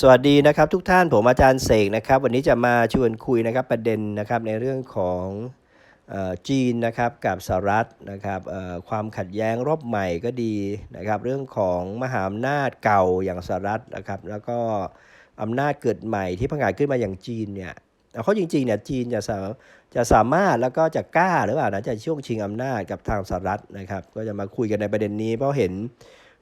สวัสดีนะครับทุกท่านผมอาจารย์เสกนะครับ วันนี้จะมาชวนคุยนะครับประเด็นนะครับในเรื่องของอจีนนะครับกับสหรัฐนะครับความขัดแย้งรอบใหม่ก็ดีนะครับ เรื่องของมหาอำนาจเก่าอย่างสหรัฐนะครับ แล้วก็อำนาจเกิดใหม่ที่พังอาจขึ้นมาอย่างจีนเนี่ยเอาเขาจริงๆเนี่ยจีนจะสาจะสามารถแล้วก็จะกล้าหรือเปล่านะจะช่วงชิงอำนาจกับทางสหรัฐนะครับ ก็จะมาคุยกันในประเด็นนี้เพราะเห็น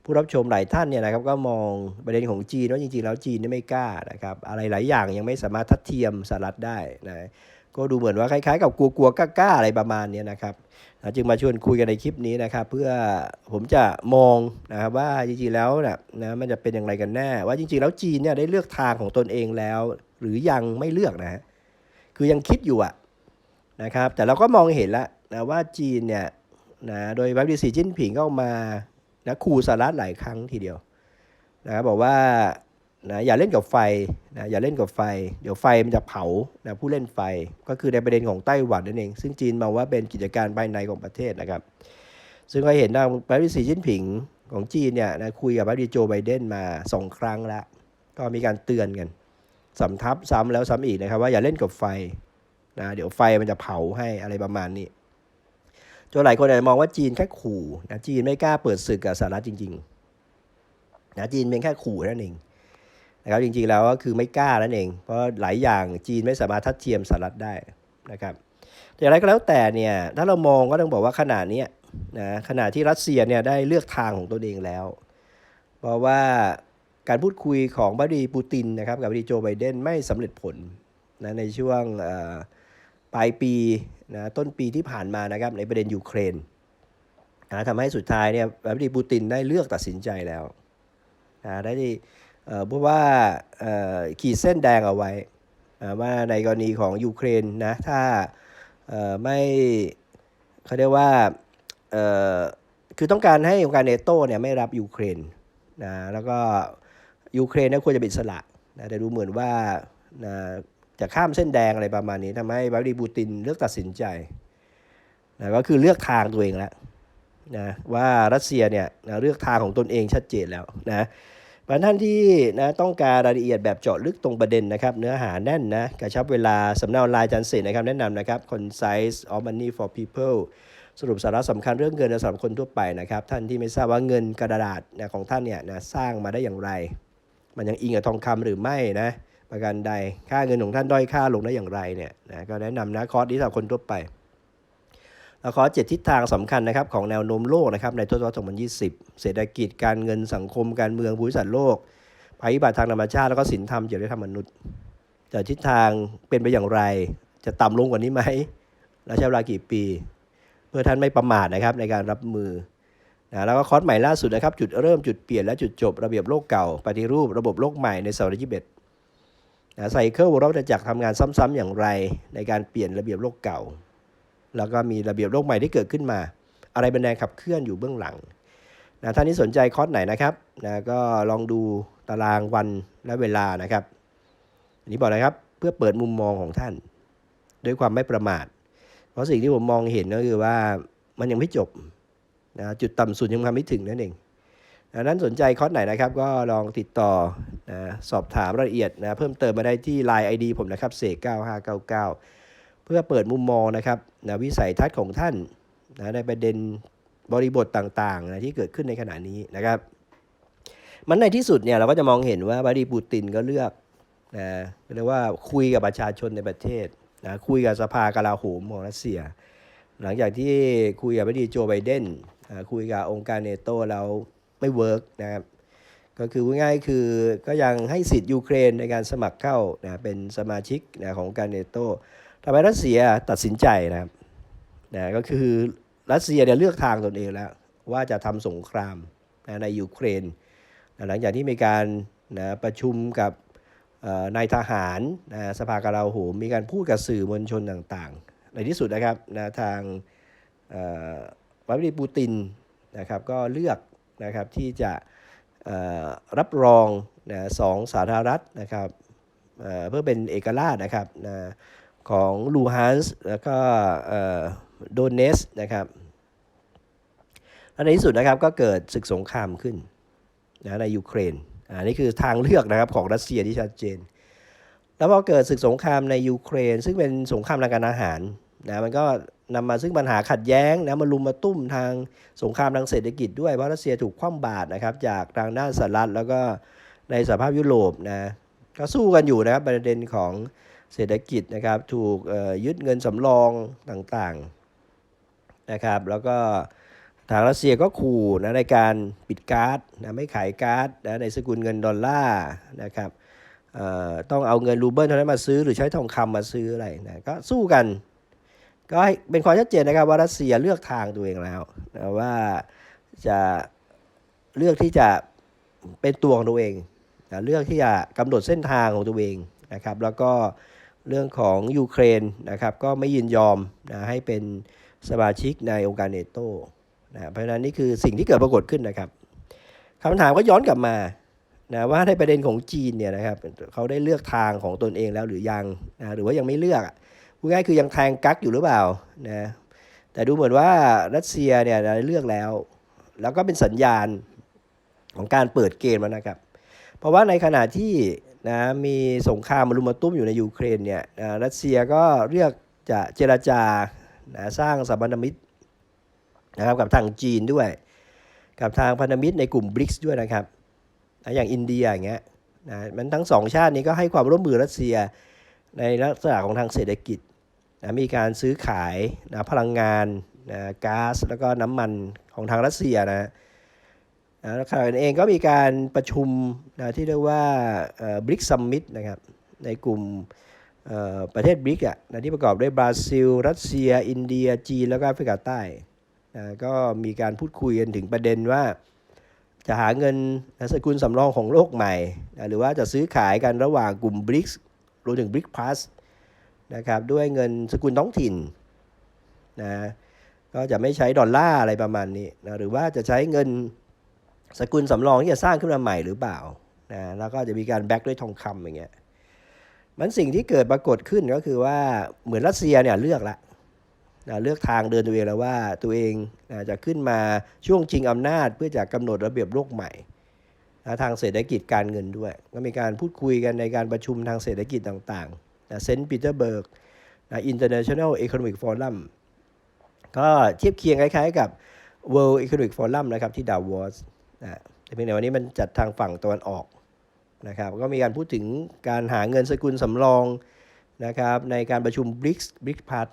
ผู้รับชมหลายท่านเนี่ยนะครับก็มองประเด็นของจีนว่าจริงๆ แล้วจีนนี่ไม่กล้านะครับอะไรหลายอย่างยังไม่สามารถทัดเทียมสหรัฐได้นะก็ดูเหมือนว่าคล้ายๆ กับกลัวๆกล้าๆอะไรประมาณเนี้ยนะครับจึงมาชวนคุยกันในคลิปนี้นะครับ เพื่อผมจะมองนะครับว่าจริงๆแล้วนะนะมันจะเป็นอย่างไรกันแน่ ว่าจริงๆแล้วจีนเนี่ยได้เลือกทางของตนเองแล้ว หรือยังไม่เลือกนะคือยังคิดอยู่อะนะครับ แต่เราก็มองเห็นแล้วนะว่าจีนเนี่ยนะโดยรัฐมนตรีสีจิ้นผิงก็ออกมา นะขู่สหรัฐหลายครั้งทีเดียวนะครับบอกว่านะอย่าเล่นกับไฟนะอย่าเล่นกับไฟ เดี๋ยวไฟมันจะเผานะผู้เล่นไฟก็คือในประเด็นของไต้หวันนั่นเอง ซึ่งจีนมองว่าเป็นกิจการภายในของประเทศนะครับ ซึ่งก็เห็นทางประธานาธิบดีสีจิ้นผิงของจีนเนี่ยนะคุยกับประธานาธิบดีโจไบเดนมาสองครั้งแล้วก็มีการเตือนกันสำทับซ้ำแล้วซ้ำอีกนะครับว่าอย่าเล่นกับไฟนะเดี๋ยวไฟมันจะเผาให้อะไรประมาณนี้ จนหลายคนอาจจะมองว่าจีนแค่ขู่นะจีนไม่กล้าเปิดศึกกับสหรัฐจริงๆนะจีนเป็นแค่ขู่นั่นเองนะครับจริงๆแล้วก็คือไม่กล้านั่นเอง เพราะหลายอย่างจีนไม่สามารถทัดเทียมสหรัฐได้นะครับแต่อย่างไรก็แล้วแต่เนี่ยถ้าเรามองก็ต้องบอกว่าขนาดนี้นะขณะที่รัสเซียเนี่ยได้เลือกทางของตัวเองแล้ว เพราะว่าการพูดคุยของบัดดีปูตินนะครับกับบดีโจไบเดนไม่สำเร็จผลนะในช่วงปลายปี นะต้นปีที่ผ่านมานะครับในประเด็นยูเครนนะทำให้สุดท้ายเนี่ยรัฐมนตรีปูตินได้เลือกตัดสินใจแล้วนะได้เอ่อเพราะว่าขีดเส้นแดงเอาไว้ว่าในกรณีของยูเครนนะถ้าไม่เขาเรียกว่าคือต้องการให้องค์การเนโตเนี่ยไม่รับยูเครนนะแล้วก็ยูเครนเนี่ยควรจะเป็นสระนะแต่ดูเหมือนว่านะ จะข้ามเส้นแดงอะไรประมาณนี้ทำให้วลาดิมีปูตินเลือกตัดสินใจนะก็คือเลือกทางตัวเองแล้วนะว่ารัสเซียเนี่ยนะเลือกทางของตนเองชัดเจนแล้วนะบางท่านที่นะต้องการรายละเอียดแบบเจาะลึกตรงประเด็นนะครับ เนื้อหาแน่นนะกระชับเวลาสำเนาออนไลน์จันเสร็จนะครับ แนะนำนะครับ concise of money for people สรุปสาระสำคัญเรื่องเงินสำหรับคนทั่วไปนะครับ ท่านที่ไม่ทราบว่าเงินกระดาษนะของท่านเนี่ยนะสร้างมาได้อย่างไร มันยังอิงกับทองคำหรือไม่นะ ประการใด ค่าเงินของท่านด้อยค่าลงได้อย่างไรเนี่ยนะก็แนะนำนะคอร์สนี้สำหรับคนทั่วไปแล้วคอสเจ็ดทิศทางสำคัญนะครับของแนวโน้มโลกนะครับในทศวรรษ 2020 เศรษฐกิจการเงินสังคมการเมืองภูมิศาสตร์โลกภัยพิบัติทางธรรมชาติแล้วก็สินธรรมเกี่ยวกับธรรมมนุษย์แต่ทิศทางเป็นไปอย่างไร จะต่ำลงกว่านี้ไหมและใช้เวลากี่ปี เพื่อท่านไม่ประมาทนะครับในการรับมือนะแล้วก็คอร์สใหม่ล่าสุดนะครับ จุดเริ่มจุดเปลี่ยนและจุดจบระเบียบโลกเก่า ปฏิรูประบบโลกใหม่ในศตวรรษที่21 นะไซเคิลเราจะจักรทำงานซ้ำๆอย่างไร ในการเปลี่ยนระเบียบโลกเก่า แล้วก็มีระเบียบโลกใหม่ที่เกิดขึ้นมา อะไรเป็นแรงขับเคลื่อนอยู่เบื้องหลังนะท่านที่สนใจคอร์สไหนนะครับนะก็ลองดูตารางวันและเวลานะครับอันนี้บอกนะครับเพื่อเปิดมุมมองของท่าน ด้วยความไม่ประมาท เพราะสิ่งที่ผมมองเห็นก็คือว่ามันยังไม่จบนะจุดต่ำสุดยังทำไม่ถึงนั่นเองดังนั้นสนใจคอร์สไหนนะครับ ก็ลองติดต่อ นะสอบถามรายละเอียดนะเพิ่มเติมมาได้ที่ Line ID ผมนะครับเสก9599 เพื่อเปิดมุมมองนะครับนะวิสัยทัศน์ของท่านนะในประเด็นบริบทต่างๆนะที่เกิดขึ้นในขณะนี้นะครับ มันในที่สุดเนี่ยเราก็จะมองเห็นว่าบาดีปูตินก็เลือกนะเรียกว่าคุยกับประชาชนในประเทศนะคุยกับสภากลาโหมของรัสเซีย หลังจากที่คุยกับบดีโจไบเดนคุยกับองค์การเนโตแล้วไม่เวิร์กนะครับ ก็คือง่ายคือก็ยังให้สิทธิ์ยูเครนในการสมัครเข้านะเป็นสมาชิกนะของการเนโตทำให้รัสเซียตัดสินใจนะครับนะก็คือรัสเซียเนี่ยเลือกทางตนเองแล้ว ว่าจะทำสงครามนะในยูเครนนะหลังจากที่มีการนะประชุมกับนายทหารนะสภากลาโหมมีการพูดกับสื่อมวลชนต่างๆ ในที่สุดนะครับนะทางวลาดิมีร์ปูตินนะครับก็เลือกนะครับที่จะ รับรองนะสองสาธารณรัฐนะครับเพื่อเป็นเอกราชนะครับนะของลูฮันส์แล้วก็โดเนสนะครับและในที่สุดนะครับก็เกิดศึกสงครามขึ้นนะในยูเครนอันนี้คือทางเลือกนะครับของรัสเซียที่ชัดเจน แล้วพอเกิดศึกสงครามในยูเครน ซึ่งเป็นสงครามทางการอาหารนะมันก็ นำมาซึ่งปัญหาขัดแย้งนะมารุมมาตุ้มทางสงครามทางเศรษฐกิจด้วยเพราะรัสเซียถูกคว่ำบาตรนะครับจากทางด้านสหรัฐแล้วก็ในสหภาพยุโรปนะก็สู้กันอยู่นะครับประเด็นของเศรษฐกิจนะครับถูกยึดเงินสำรองต่างๆนะครับ แล้วก็ทางรัสเซียก็ขู่นะในการปิดก๊าซนะไม่ขายก๊าซนะในสกุลเงินดอลลาร์นะครับต้องเอาเงินรูเบิลเท่านั้นมาซื้อหรือใช้ทองคำมาซื้ออะไรนะก็สู้กัน ก็ให้เป็นความชัดเจนนะครับว่ารัสเซียเลือกทางตัวเองแล้วนะว่าจะเลือกที่จะเป็นตัวของตัวเองนะเลือกที่จะกำหนดเส้นทางของตัวเองนะครับ แล้วก็เรื่องของยูเครนนะครับก็ไม่ยินยอมนะให้เป็นสมาชิกในองค์การเนโตนะเพราะฉะนั้นนี่คือสิ่งที่เกิดปรากฏขึ้นนะครับคำถามก็ย้อนกลับมานะว่าในประเด็นของจีนเนี่ยนะครับเขาได้เลือกทางของตนเองแล้วหรือยังนะหรือว่ายังไม่เลือก พูดง่ายคือยังแทงกักอยู่หรือเปล่านะแต่ดูเหมือนว่ารัสเซียเนี่ยได้เลือกแล้ว แล้วก็เป็นสัญญาณของการเปิดเกมแล้วนะครับ เพราะว่าในขณะที่นะมีสงครามมารุมมาตุ้มอยู่ในยูเครนเนี่ยนะรัสเซียก็เรียกจะเจรจานะสร้างสัมพันธมิตรนะครับกับทางจีนด้วย กับทางพันธมิตรในกลุ่มบริกส์ด้วยนะครับนะอย่างอินเดียอย่างเงี้ยนะมันทั้งสองชาตินี้ก็ให้ความร่วมมือรัสเซียในลักษณะของทางเศรษฐกิจ นะมีการซื้อขายนะพลังงานนะก๊าซแล้วก็น้ำมันของทางรัสเซียนะนะแล้วขณะนั้นเองก็มีการประชุมนะที่เรียกว่าบริกซัมมิตนะครับในกลุ่มประเทศบริกอะนะที่ประกอบด้วยบราซิล รัสเซีย อินเดีย จีน แล้วก็แอฟริกาใต้นะก็มีการพูดคุยกันถึงประเด็นว่าจะหาเงินสกุลสำรองของโลกใหม่นะหรือว่าจะซื้อขายกันระหว่างกลุ่ม BRICS รวมถึง BRICS Plus นะครับด้วยเงินสกุลท้องถิ่นนะก็จะไม่ใช้ดอลลาร์อะไรประมาณนี้นะหรือว่าจะใช้เงินสกุลสำรองที่จะสร้างขึ้นมาใหม่หรือเปล่านะแล้วก็จะมีการแบ็กด้วยทองคำอย่างเงี้ยมันสิ่งที่เกิดปรากฏขึ้นก็คือว่าเหมือนรัสเซียเนี่ยเลือกละนะเลือกทางเดินตัวเองแล้วว่าตัวเองนะจะขึ้นมาช่วงชิงอำนาจ เพื่อจะกำหนดระเบียบโลกใหม่นะทางเศรษฐกิจการเงินด้วย ก็มีการพูดคุยกันในการประชุมทางเศรษฐกิจต่างๆ เซนต์ปีเตอร์เบิร์กนะ International Economic Forum ก็เทียบเคียงคล้ายๆกับ World Economic Forum นะครับที่ดาวอสนะแต่เพียงแต่วันนี้มันจัดทางฝั่งตะวันออกนะครับก็มีการพูดถึงการหาเงินสกุลสำรองนะครับในการประชุม BRICS BRIC Plus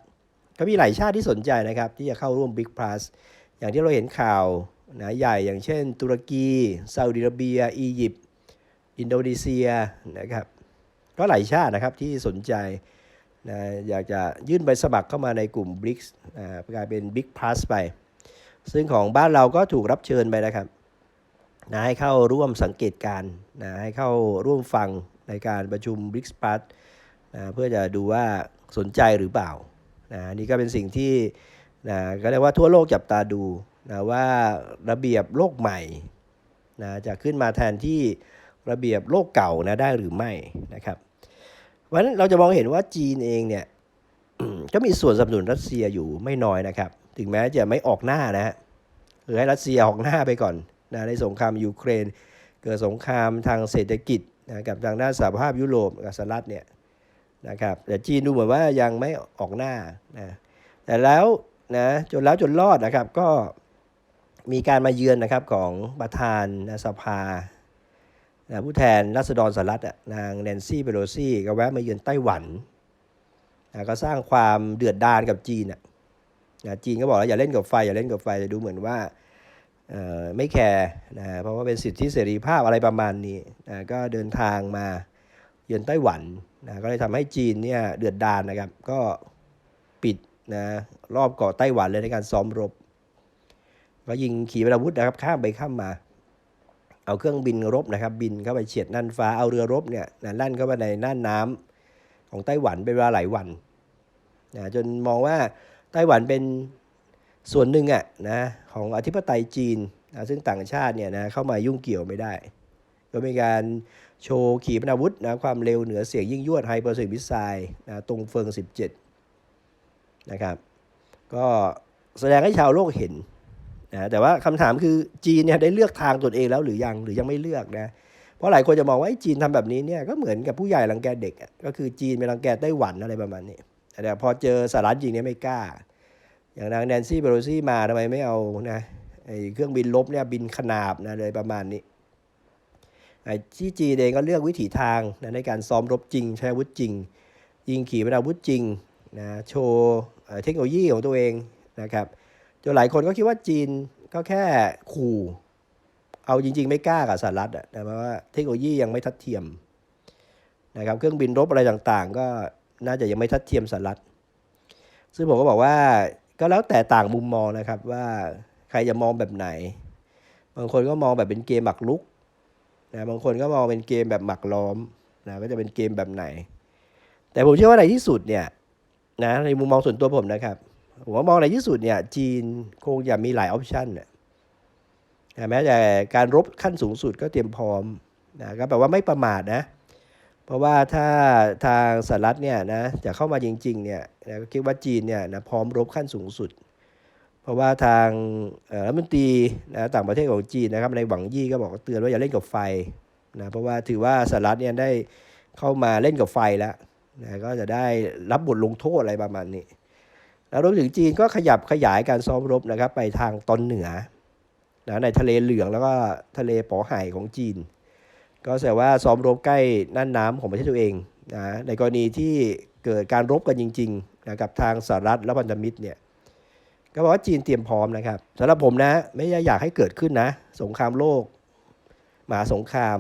ก็มีหลายชาติที่สนใจนะครับที่จะเข้าร่วม Big Plus อย่างที่เราเห็นข่าวนะใหญ่อย่างเช่น ตุรกีซาอุดิอาระเบีย อียิปต์ อินโดนีเซียนะครับ ก็หลายชาตินะครับที่สนใจนะอยากจะยื่นใบสมัครเข้ามาในกลุ่ม BRICS กลายเป็น Big Plus ไป ซึ่งของบ้านเราก็ถูกรับเชิญไปนะครับนะให้เข้าร่วมสังเกตการณ์นะให้เข้าร่วมฟังในการประชุม BRICS Plus นะเพื่อจะดูว่าสนใจหรือเปล่านะนี่ก็เป็นสิ่งที่นะก็เรียกว่าทั่วโลกจับตาดูนะว่าระเบียบโลกใหม่นะจะขึ้นมาแทนที่ระเบียบโลกเก่านะได้หรือไม่นะครับ เพราะนั้นเราจะมองเห็นว่าจีนเองเนี่ยก็มีส่วนสนับสนุนรัสเซียอยู่ไม่น้อยนะครับ ถึงแม้จะไม่ออกหน้านะฮะหรือให้รัสเซียออกหน้าไปก่อนนะในสงครามยูเครน เกิดสงครามทางเศรษฐกิจนะกับทางด้านสหภาพยุโรปกับสหรัฐเนี่ยนะครับแต่จีนดูเหมือนว่ายังไม่ออกหน้านะแต่แล้วนะจนแล้วจนรอดนะครับก็มีการมาเยือนนะครับของประธานสภา นะผู้แทนรัษฎรสหรัฐนางแนนซี่เปโลซี่ก็แวะมาเยือนไต้หวันนะก็สร้างความเดือดดาลกับจีนนะจีนก็บอกแล้วอย่าเล่นกับไฟอย่าเล่นกับไฟแต่ดูเหมือนว่าไม่แคร์นะเพราะว่าเป็นสิทธิเสรีภาพอะไรประมาณนี้นะก็เดินทางมาเยือนไต้หวันนะก็เลยทำให้จีนเนี่ยเดือดดานนะครับก็ปิดนะรอบเกาะไต้หวันเลยในการซ้อมรบ ก็ยิงขีปนาวุธนะครับข้ามไปข้ามมา เอาเครื่องบินรบนะครับ บินเข้าไปเฉียดน่านฟ้าเอาเรือรบเนี่ยนะลั่นเข้าไปในน่านน้ำของไต้หวันเป็นเวลาหลายวันนะจนมองว่าไต้หวันเป็นส่วนหนึ่งอะนะของอธิปไตยจีนนะซึ่งต่างชาติเนี่ยนะเข้ามายุ่งเกี่ยวไม่ได้ก็มีการโชว์ขีปนาวุธนะความเร็วเหนือเสียงยิ่งยวดไฮเปอร์โซนิกมิสไซล์นะตรงเฟิง 17 นะครับ ก็แสดงให้ชาวโลกเห็น นะแต่ว่าคำถามคือจีนเนี่ยได้เลือกทางตนเองแล้วหรือยังหรือยังไม่เลือกนะเพราะหลายคนจะมองว่าไอ้จีนทำแบบนี้เนี่ยก็เหมือนกับผู้ใหญ่รังแกเด็กก็คือจีนไปรังแกไต้หวันอะไรประมาณนี้แต่พอเจอสหรัฐจริงเนี่ยไม่กล้า อย่างนางแนนซี่เบโรซี่มาทำไมไม่เอานะไอ้เครื่องบินลบเนี่ยบินขนาบนะเลยประมาณนี้ไอ้ที่จีนเองก็เลือกวิถีทางนะในการซ้อมรบจริง ใช้อาวุธจริง ยิงขี่ปนาวุธจริงนะโชว์เทคโนโลยีของตัวเองนะครับ จนหลายคนก็คิดว่าจีนก็แค่ขู่ เอาจริง ๆ ไม่กล้ากับสหรัฐอะแต่ว่าเทคโนโลยียังไม่ทัดเทียมนะครับเครื่องบินรบอะไรต่างๆ ก็น่าจะยังไม่ทัดเทียมสหรัฐ ซึ่งผมก็บอกว่าก็แล้วแต่ต่างมุมมองนะครับว่าใครจะมองแบบไหน บางคนก็มองแบบเป็นเกมหมักลุกนะบางคนก็มองเป็นเกมแบบหมักล้อมนะก็จะเป็นเกมแบบไหน แต่ผมเชื่อว่าในที่สุดเนี่ยนะในมุมมองส่วนตัวผมนะครับ ผมมองในที่สุดเนี่ย จีนคงจะมีหลายออปชันน่ะแม้แต่การรบขั้นสูงสุดก็เตรียมพร้อมนะก็แปลว่าไม่ประมาทนะ เพราะว่าถ้าทางสหรัฐเนี่ยนะจะเข้ามาจริงๆเนี่ยนะก็คิดว่าจีนเนี่ยนะพร้อมรบขั้นสูงสุด เพราะว่าทางรัฐมนตรีนะต่างประเทศของจีนนะครับในหวังยี่ก็บอกเตือนว่าอย่าเล่นกับไฟนะเพราะว่าถือว่าสหรัฐเนี่ยได้เข้ามาเล่นกับไฟแล้วนะก็จะได้รับบทลงโทษอะไรประมาณนี้ แล้วรวมถึงจีนก็ขยับขยายการซ้อมรบนะครับไปทางตอนเหนือนะในทะเลเหลืองแล้วก็ทะเลป๋อไห่ของจีน ก็แสดงว่าซ้อมรบใกล้น่านน้ำของประเทศตัวเองนะในกรณีที่เกิดการรบกันจริงๆนะกับทางสหรัฐและพันธมิตรเนี่ยก็บอกว่าจีนเตรียมพร้อมนะครับสำหรับผมนะไม่ได้อยากให้เกิดขึ้นนะ สงครามโลกมหาสงคราม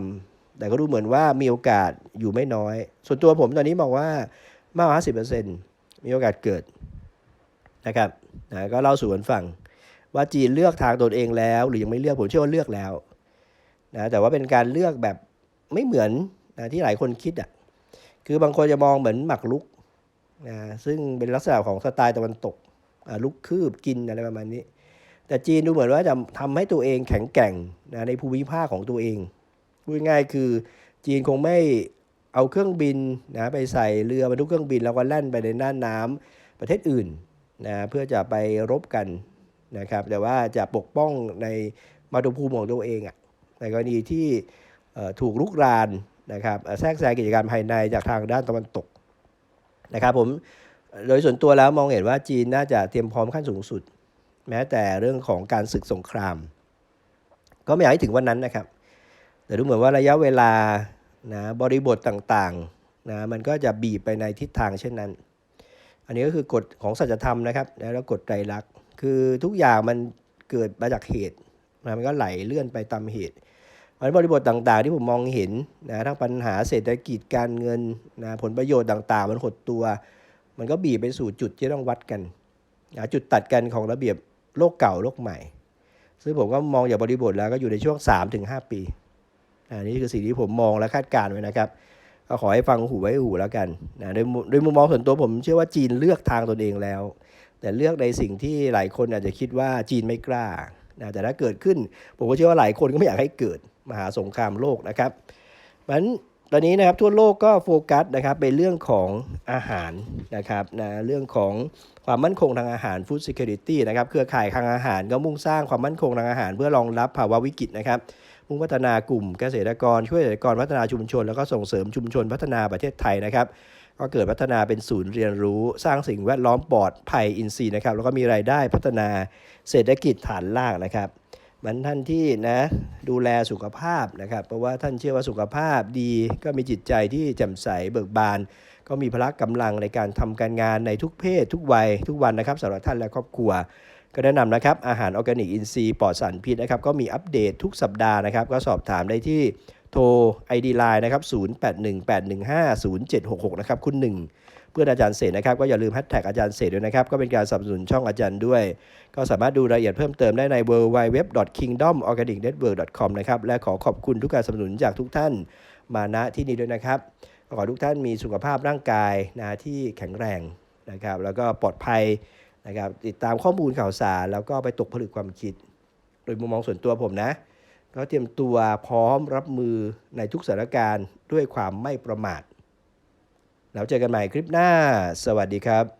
แต่ก็ดูเหมือนว่ามีโอกาสอยู่ไม่น้อย ส่วนตัวผมตอนนี้มองว่ามากกว่าห้าสิบเปอร์เซ็นต์มีโอกาสเกิด นะครับนะก็เล่าสู่กันฟังว่าจีนเลือกทางตนเองแล้ว หรือยังไม่เลือกผมเชื่อว่าเลือกแล้วนะแต่ว่าเป็นการเลือกแบบไม่เหมือนนะที่หลายคนคิดอะคือบางคนจะมองเหมือนหมักลุกนะซึ่งเป็นลักษณะของสไตล์ตะวันตกลุกคืบกินอะไรประมาณนี้ แต่จีนดูเหมือนว่าจะทำให้ตัวเองแข็งแกร่งนะในภูมิภาคของตัวเองพูดง่ายคือจีนคงไม่เอาเครื่องบินนะไปใส่เรือบรรทุกเครื่องบินแล้วก็แล่นไปในน่านน้ำประเทศอื่น นะเพื่อจะไปรบกันนะครับแต่ว่าจะปกป้องในมาตุภูมิของตัวเองอะในกรณีที่ถูกลุกรานนะครับแทรกแซงกิจการภายในจากทางด้านตะวันตกนะครับผมโดยส่วนตัวแล้วมองเห็นว่าจีนน่าจะเตรียมพร้อมขั้นสูงสุด แม้แต่เรื่องของการศึกสงคราม ก็ไม่อยากให้ถึงวันนั้นนะครับ แต่ดูเหมือนว่าระยะเวลานะบริบทต่างๆนะมันก็จะบีบไปในทิศทางเช่นนั้น อันนี้ก็คือกฎของสัจธรรมนะครับ แล้วกฎไตรลักษณ์คือทุกอย่างมันเกิดมาจากเหตุนะมันก็ไหลเลื่อนไปตามเหตุเพราะฉะนั้นบริบทต่างๆ ที่ผมมองเห็นนะทั้งปัญหาเศรษฐกิจการเงินนะผลประโยชน์ต่างๆ มันหดตัว มันก็บีบไปสู่จุดที่ต้องวัดกันนะจุดตัดกันของระเบียบโลกเก่าโลกใหม่ ซึ่งผมก็มองอย่างบริบทแล้วก็อยู่ในช่วง 3-5 ปีอันนี้คือสิ่งที่ผมมองและคาดการณ์ไว้นะครับ ก็ขอให้ฟังหูไว้หูแล้วกันนะโดยมุโดยมุมมองส่วนตัวผมเชื่อว่าจีนเลือกทางตนเองแล้ว แต่เลือกในสิ่งที่หลายคนอาจจะคิดว่าจีนไม่กล้านะแต่ถ้าเกิดขึ้น ผมก็เชื่อว่าหลายคนก็ไม่อยากให้เกิดมหาสงครามโลกนะครับเพราะฉะนั้นตอนนี้นะครับทั่วโลกก็โฟกัสนะครับเป็นเรื่องของอาหารนะครับนะเรื่องของความมั่นคงทางอาหาร Food Security นะครับเครือข่ายทางอาหารก็มุ่งสร้างความมั่นคงทางอาหาร เพื่อรองรับภาวะวิกฤตนะครับ มุ่งพัฒนากลุ่มเกษตรกรช่วยเกษตรกรพัฒนาชุมชน แล้วก็ส่งเสริมชุมชนพัฒนาประเทศไทยนะครับก็เกิดพัฒนาเป็นศูนย์เรียนรู้ สร้างสิ่งแวดล้อมปลอดภัยอินทรีย์นะครับแล้วก็มีรายได้พัฒนาเศรษฐกิจฐานรากนะครับมันท่านที่นะดูแลสุขภาพนะครับ เพราะว่าท่านเชื่อว่าสุขภาพดีก็มีจิตใจที่แจ่มใสเบิกบาน ก็มีพละกำลังในการทำการงานในทุกเพศ ทุกวัยทุกวันนะครับสำหรับท่านและครอบครัว ก็แนะนำนะครับอาหารออร์แกนิกอินทรีย์ปลอดสารพิษนะครับก็มีอัปเดตทุกสัปดาห์นะครับ ก็สอบถามได้ที่โทร ID Line นะครับ 0818150766 นะครับ คุณหนึ่งเพื่อนอาจารย์เศษนะครับ ก็อย่าลืมแฮชแท็กอาจารย์เศษด้วยนะครับ ก็เป็นการสนับสนุนช่องอาจารย์ด้วย ก็สามารถดูรายละเอียดเพิ่มเติมได้ใน www.kingdomorganicnetwork.com นะครับ และขอขอบคุณทุกการสนับสนุนจากทุกท่านมาณที่นี้ด้วยนะครับ ขอทุกท่านมีสุขภาพร่างกายนะที่แข็งแรงนะครับ แล้วก็ปลอดภัย นะครับติดตามข้อมูลข่าวสารแล้วก็ไปตกผลึกความคิด โดยมุมมองส่วนตัวผมนะก็เตรียมตัวพร้อมรับมือในทุกสถานการณ์ด้วยความไม่ประมาทแล้วเจอกันใหม่คลิปหน้า สวัสดีครับ